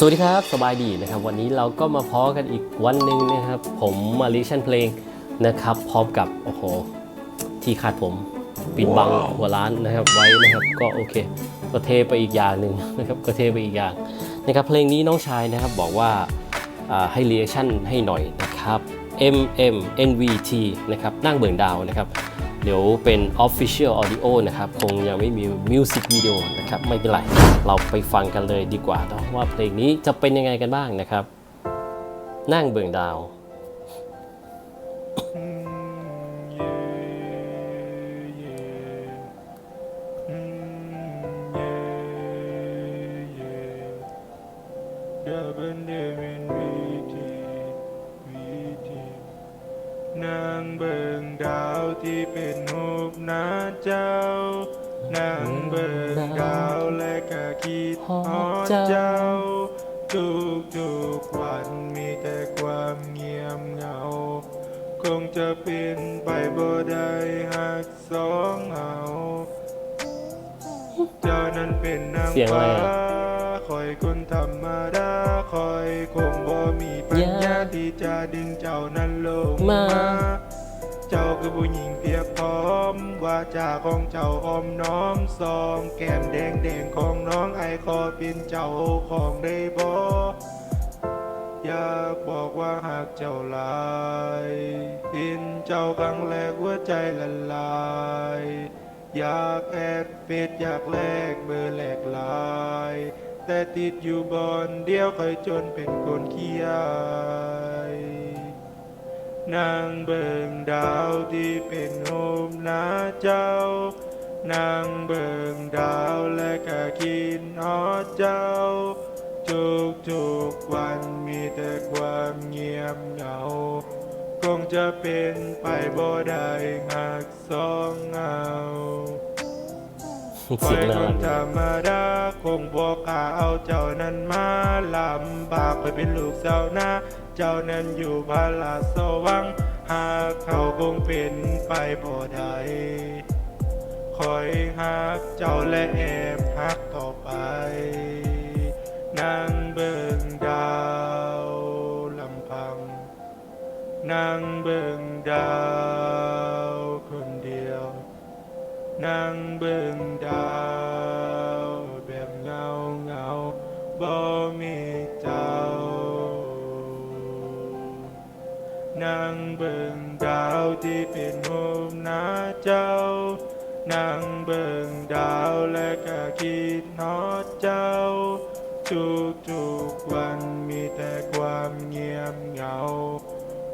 สวัสดีครับ สบายดีนะครับ วันนี้เราก็มาพอกันอีกวันหนึ่งนะครับ ผมมาลิชั่นเพลงนะครับ พร้อมกับ โอ้โห ที่คาดผมปิดบังหัวร้านนะครับ ไว้นะครับ ก็โอเค ก็เทไปอีกอย่างหนึ่งนะครับ ก็เทไปอีกอย่างนะครับ เพลงนี้น้องชายนะครับบอกว่าอ่าให้เรียชั่นให้หน่อยนะครับ M M N V T นะครับนั่งเบิ่งดาวนะครับ เดี๋ยวเป็น Official Audio นะครับ คงยังไม่มีมิวสิกวิดีโอนะครับ ไม่เป็นไร เราไปฟังกันเลยดีกว่าเนอะว่าเพลงนี้จะเป็นยังไงกันบ้างนะครับ นั่งเบิ่งดาว นางเบิ่งดาวที่เป็นรูปหนาเจ้านางเบิ่งดาวและก็คิดฮอดเจ้า ทุกทุกวันมีแต่ความเงียบเหงา คงจะเป็นไปบ่ได้หากสองเอา เจ้านั้นเป็นนางเสียงอะไรฟ้าอะ คอยคนธรรมดาคอยคงบ่มีปัญญาที่จะดึงเจ้านั้นลงมามาเจ้าคือผู้หญิงเพียบพร้อมว่าจาของเจ้าออมน้อมซอง แก้มแดงแดงๆของน้องไอคอเป็นเจ้าของได้บ่อยากบอกว่าหากเจ้าหลายเห็นเจ้าครั้งแรกหัวใจละลายอยากแอดเฟซอยากแลกเบอร์แลกไลาย แต่ติดอยู่บอนเดียวเคยจนเป็นคนขี้อายนางเบิ่งดาวที่เป็นโฮมนาเจ้า นางเบิ่งดาวและก็คิดฮอดเจ้าทุกทุกๆวันมีแต่ความเงียบเหงา คงจะเป็นไปบ่ได้หากสองเอา เสียงน่าครันกธรรมดาคงบอกกาเอาเจ้านั้นมาลำบากไปเป็นลูกสานาเจ้านั้นอยู่พาลาสวัง หากเขาคงเป็นไปบ่ได้คอยหักเจ้าและแอบหักต่อไปนางเบิ่งดาวลำพังนางเบิ่งดาว นางเบิ่งดาวแบบเงาเงาบ่มีเจ้านางเบิ่งดาวที่เป็นโฮมหน้าเจ้านางเบิ่งดาวและก็คิดฮอดเจ้า ทุกทุกวันมีแต่ความเงียบเหงา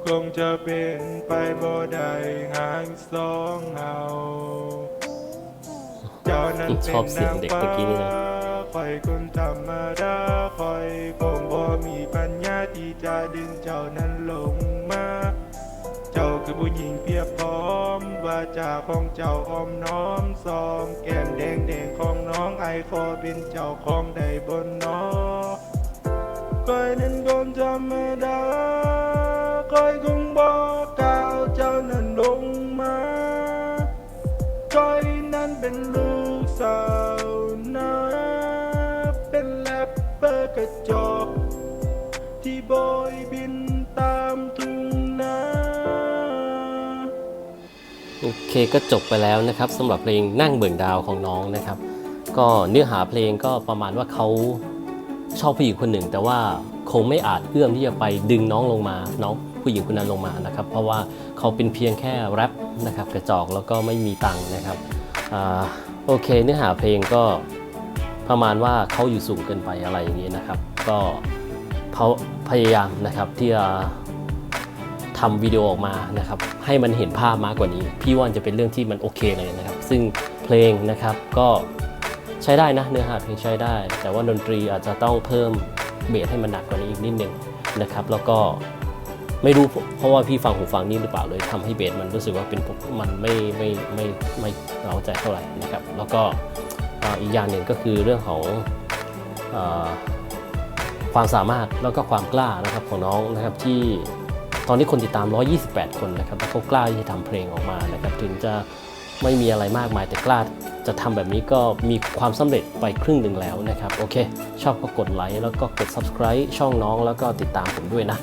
คงจะเป็นไปบ่ได้หางสองเฮาเจ้า ชอบเสียงเด็กเมื่อกี้นี่นะคอยคนธรรมดาคอยคงบ่มีปัญญาที่จะดึงเจ้านั้นลงมา เจ้าคือผู้หญิงเพียบพร้อมว่าจาของเจ้าอ้อมน้อมซองแก้มแดงแดงของน้องไอคอเป็นเจ้าของใดบนน้อคอยนั้นคนธรรมดาคอยคงบอกกล่าวเจ้านั้นลงมาคอยนั้นเป็นลูก สาวนาเป็นแรปเปอร์กระจอกที่บอยบินตามทุ่งนาโอเคก็จบไปแล้วนะครับสำหรับเพลงนั่งเบิ่งดาวของน้องนะครับ ก็เนื้อหาเพลงก็ประมาณว่าเขาชอบผู้หญิงคนหนึ่ง แต่ว่าคงไม่อาจเอื้อมที่จะไปดึงน้องลงมาน้องผู้หญิงคนนั้นลงมานะครับ เพราะว่าเขาเป็นเพียงแค่แรปนะครับกระจอกแล้วก็ไม่มีตังค์นะครับ โอเค เนื้อหาเพลงก็ประมาณว่าเขาอยู่สูงเกินไปอะไรอย่างนี้นะครับ ก็เขาพยายามนะครับที่จะทำวิดีโอออกมานะครับ ให้มันเห็นภาพมากกว่านี้ พี่ว่าจะเป็นเรื่องที่มันโอเคเลยนะครับ ซึ่งเพลงนะครับก็ใช้ได้นะเนื้อหาเพลงใช้ได้ แต่ว่าดนตรีอาจจะต้องเพิ่มเบสให้มันหนักกว่านี้อีกนิดนึงนะครับ แล้วก็ ไม่รู้เพราะว่าพี่ฟังหูฟังนี่หรือเปล่าเลยทำให้เบสมันรู้สึกว่าเป็นมันไม่ไม่ไม่ไม่เร้าใจเท่าไหร่นะครับ แล้วก็อีกอย่างหนึ่งก็คือเรื่องของอความสามารถแล้วก็ความกล้านะครับของน้องนะครับที่ตอนนี้คนติดตาม 128 คนนะครับแล้วเขากล้าที่จะทำเพลงออกมานะครับถึงจะไม่มีอะไรมากมายแต่กล้าจะทำแบบนี้ก็มีความสำเร็จไปครึ่งหนึ่งแล้วนะครับ โอเค ชอบก็กดไลค์แล้วก็กด subscribe ช่องน้องแล้วก็ติดตามผมด้วยนะ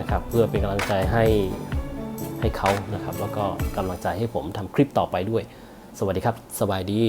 นะครับ เพื่อเป็นกำลังใจให้ให้เขานะครับ แล้วก็กำลังใจให้ผมทำคลิปต่อไปด้วย สวัสดีครับ สบายดี